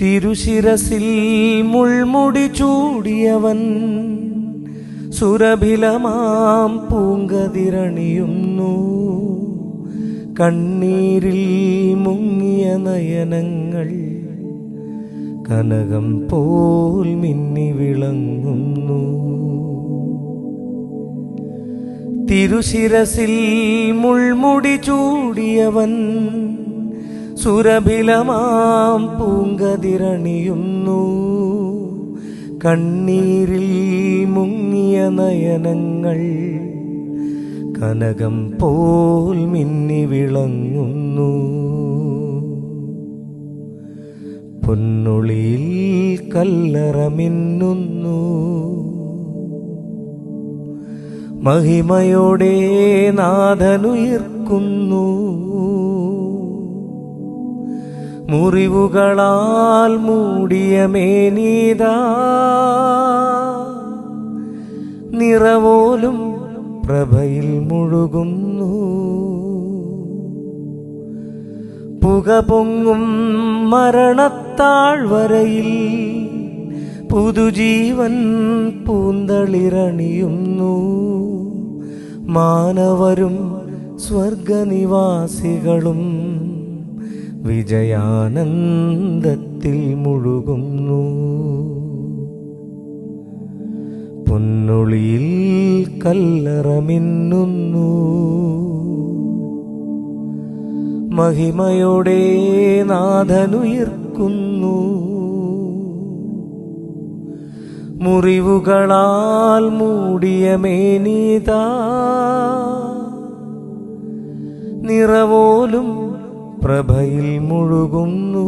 തിരുശിരസിൽ മുൾമുടി ചൂടിയവൻ സുരഭിലമാം പൂങ്കതിരണിയുന്നു. കണ്ണീരിൽ മുങ്ങിയ നയനങ്ങൾ കനകം പോൽ മിന്നി വിളങ്ങുന്നു. തിരുശിരസിൽ മുൾമുടി ചൂടിയവൻ സുരഭിലമാം പൂങ്കതിരണിയുന്നു. കണ്ണീരിൽ മുങ്ങിയ നയനങ്ങൾ കനകം പോൽ മിന്നി വിളങ്ങുന്നു. പൊന്നുളിയിൽ കല്ലറ മിന്നുന്നു. മഹിമയോടെ നാഥനുയിർക്കുന്നു. മുറിവുകളാൽ മൂടിയ മേനീതാ. നിറവോലും പ്രഭയിൽ മുഴുകുന്നു. പുക പൊങ്ങും മരണത്താഴ്വരയിൽ പുതുജീവൻ പൂന്തളിരണിയുന്നു. മാനവരും സ്വർഗനിവാസികളും വിജയാനന്ദത്തിൽ മുഴുകുന്നു. പൊന്നൊളിയിൽ കല്ലറമിന്നുന്നു. മഹിമയോടെ നാഥനുയർക്കുന്നു. മുറിവുകളാൽ മൂടിയ മേനീത. നിറവോലും പ്രഭയിൽ മുഴുകുന്നു.